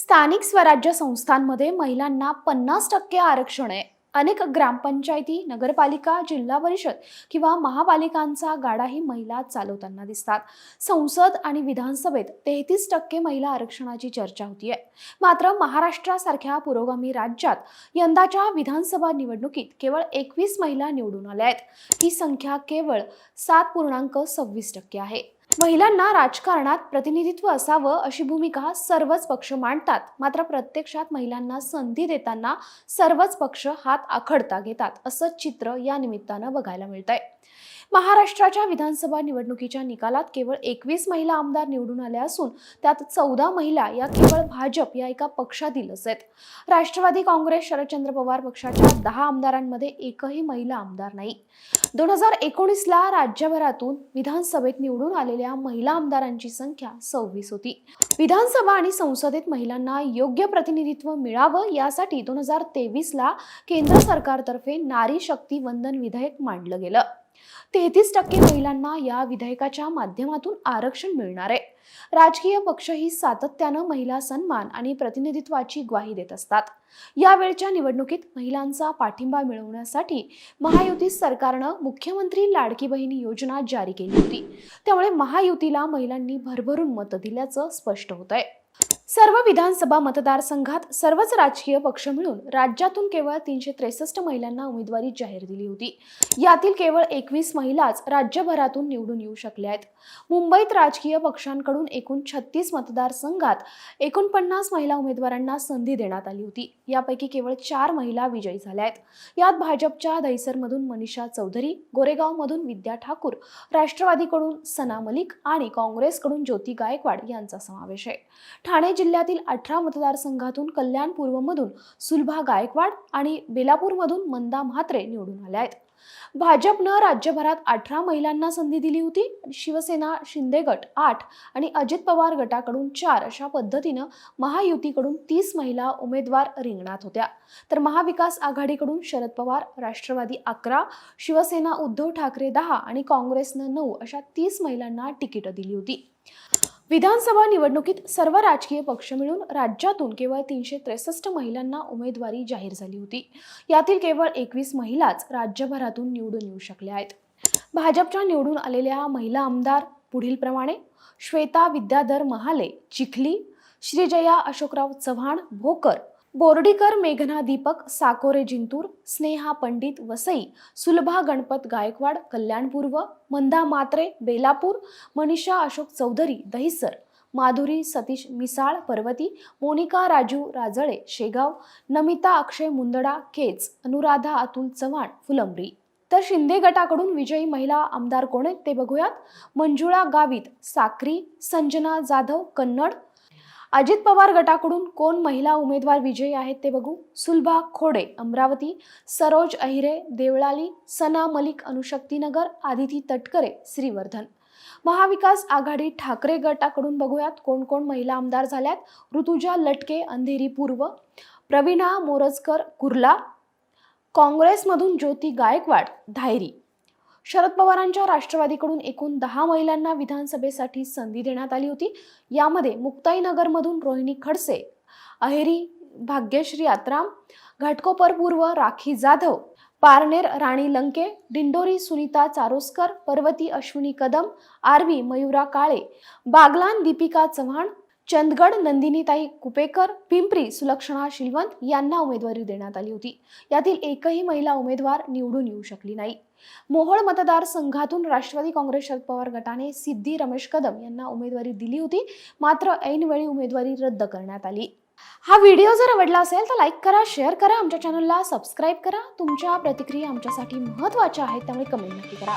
स्थानिक स्वराज्य संस्थांमध्ये महिलांना पन्नास टक्के आरक्षण आहे. अनेक ग्रामपंचायती नगरपालिका जिल्हा परिषद किंवा महापालिकांचा गाडाही महिला चालवताना दिसतात. संसद आणि विधानसभेत तेहतीस टक्के महिला आरक्षणाची चर्चा होतीये. मात्र महाराष्ट्रासारख्या पुरोगामी राज्यात यंदाच्या विधानसभा निवडणुकीत केवळ एकवीस महिला निवडून आल्या आहेत. ही संख्या केवळ सात पूर्णांक सव्वीस टक्के आहे. महिलांना राजकारणात प्रतिनिधित्व असावं अशी भूमिका सर्वच पक्ष मांडतात. मात्र प्रत्यक्षात महिलांना संधी देताना सर्वच पक्ष हात आखडता घेतात असं चित्र या निमित्तानं बघायला मिळतंय. महाराष्ट्राच्या विधानसभा निवडणुकीच्या निकालात केवळ एकवीस महिला आमदार निवडून आल्या असून त्यात चौदा महिला या केवळ भाजप या एका पक्षातीलच आहेत. राष्ट्रवादी काँग्रेस शरदचंद्र पवार पक्षाच्या दहा आमदारांमध्ये एकही महिला आमदार नाही. दोन हजार एकोणीसला राज्यभरातून विधानसभेत निवडून आलेल्या महिला आमदारांची संख्या सव्वीस होती. विधानसभा आणि संसदेत महिलांना योग्य प्रतिनिधित्व मिळावं यासाठी दोन हजार तेवीसला केंद्र सरकारतर्फे नारी शक्ती वंदन विधेयक मांडलं गेलं. तेहतीस टक्के महिलांना या विधेयकाच्या माध्यमातून आरक्षण मिळणार आहे. राजकीय पक्ष ही सातत्यानं महिला सन्मान आणि प्रतिनिधित्वाची ग्वाही देत असतात. यावेळच्या निवडणुकीत महिलांचा पाठिंबा मिळवण्यासाठी महायुती सरकारनं मुख्यमंत्री लाडकी बहिणी योजना जारी केली होती. त्यामुळे महायुतीला महिलांनी भरभरून मतं दिल्याचं स्पष्ट होत आहे सर्व विधानसभा मतदारसंघात सर्वच राजकीय पक्ष मिळून राज्यातून केवळ तीनशे त्रेसष्ट महिलांना उमेदवारी जाहीर दिली होती. यातील केवळ एकवीस महिलाच राज्यभरातून निवडून येऊ शकल्या आहेत. मुंबईत राजकीय पक्षांकडून एकूण छत्तीस मतदारसंघात एकोणपन्नास महिला उमेदवारांना संधी देण्यात आली होती. यापैकी केवळ चार महिला विजयी झाल्या आहेत. यात भाजपच्या दहिसरमधून मनीषा चौधरी गोरेगावमधून विद्या ठाकूर राष्ट्रवादीकडून सना मलिक आणि काँग्रेसकडून ज्योती गायकवाड यांचा समावेश आहे. ठाणे जिल्ह्यातील अठरा मतदारसंघातून कल्याण पूर्वमधून सुलभा गायकवाड आणि बेलापूरमधून मंदा म्हात्रे निवडून आल्या आहेत. भाजपनं राज्यभरात अठरा महिलांना संधी दिली होती. शिवसेना शिंदे गट आठ आणि अजित पवार गटाकडून चार अशा पद्धतीनं महायुतीकडून तीस महिला उमेदवार रिंगणात होत्या. तर महाविकास आघाडीकडून शरद पवार राष्ट्रवादी अकरा शिवसेना उद्धव ठाकरे दहा आणि काँग्रेसनं नऊ अशा तीस महिलांना तिकीटं दिली होती. विधानसभा निवडणुकीत सर्व राजकीय पक्ष मिळून राज्यातून केवळ तीनशे त्रेसष्ट महिलांना उमेदवारी जाहीर झाली होती. यातील केवळ एकवीस महिलाच राज्यभरातून निवडून येऊ शकल्या आहेत. भाजपच्या निवडून आलेल्या महिला आमदार पुढीलप्रमाणे श्वेता विद्याधर महाले चिखली श्रीजया अशोकराव चव्हाण भोकर बोर्डीकर मेघना दीपक साकोरे जिंतूर स्नेहा पंडित वसई सुलभा गणपत गायकवाड कल्याणपूर्व मंदा मात्रे बेलापूर मनीषा अशोक चौधरी दहिसर माधुरी सतीश मिसाळ पर्वती मोनिका राजू राजळे शेगाव नमिता अक्षय मुंदडा केच अनुराधा अतुल चव्हाण फुलंब्री. तर शिंदे गटाकडून विजयी महिला आमदार कोण आहेत ते बघूयात. मंजुळा गावित साक्री संजना जाधव कन्नड अजित पवार गटाकडून कोण महिला उमेदवार विजयी आहेत ते बघू. सुलभा खोडे अमरावती सरोज अहिरे देवळाली सना मलिक अनुशक्तीनगर आदिती तटकरे श्रीवर्धन. महाविकास आघाडी ठाकरे गटाकडून बघूयात कोण कोण महिला आमदार झाल्यात. ऋतुजा लटके अंधेरी पूर्व. प्रवीणा मोरजकर कुर्ला. काँग्रेसमधून ज्योती गायकवाड धायरी. शरद पवारांच्या राष्ट्रवादीकडून एकूण दहा महिलांना विधानसभेसाठी संधी देण्यात आली होती. यामध्ये मुक्ताईनगरमधून रोहिणी खडसे अहेरी भाग्यश्री आत्राम घाटकोपर पूर्व राखी जाधव पारनेर राणी लंके दिंडोरी सुनीता चारोस्कर पर्वती अश्विनी कदम आरवी मयुरा काळे बागलान दीपिका चव्हाण चंदगड नंदिनीताई कुपेकर पिंपरी सुलक्षणा शिलवंत यांना उमेदवारी देण्यात आली होती. यातील एकही महिला उमेदवार निवडून येऊ शकली नाही. मोहोळ मतदारसंघातून राष्ट्रवादी काँग्रेस शरद पवार गटाने सिद्धी रमेश कदम यांना उमेदवारी दिली होती. मात्र ऐनवेळी उमेदवारी रद्द करण्यात आली. हा व्हिडिओ जर आवडला असेल तर लाईक करा शेअर करा आमच्या चॅनलला सबस्क्राईब करा. तुमच्या प्रतिक्रिया आमच्यासाठी महत्त्वाच्या आहेत त्यामुळे कमेंट नक्की करा.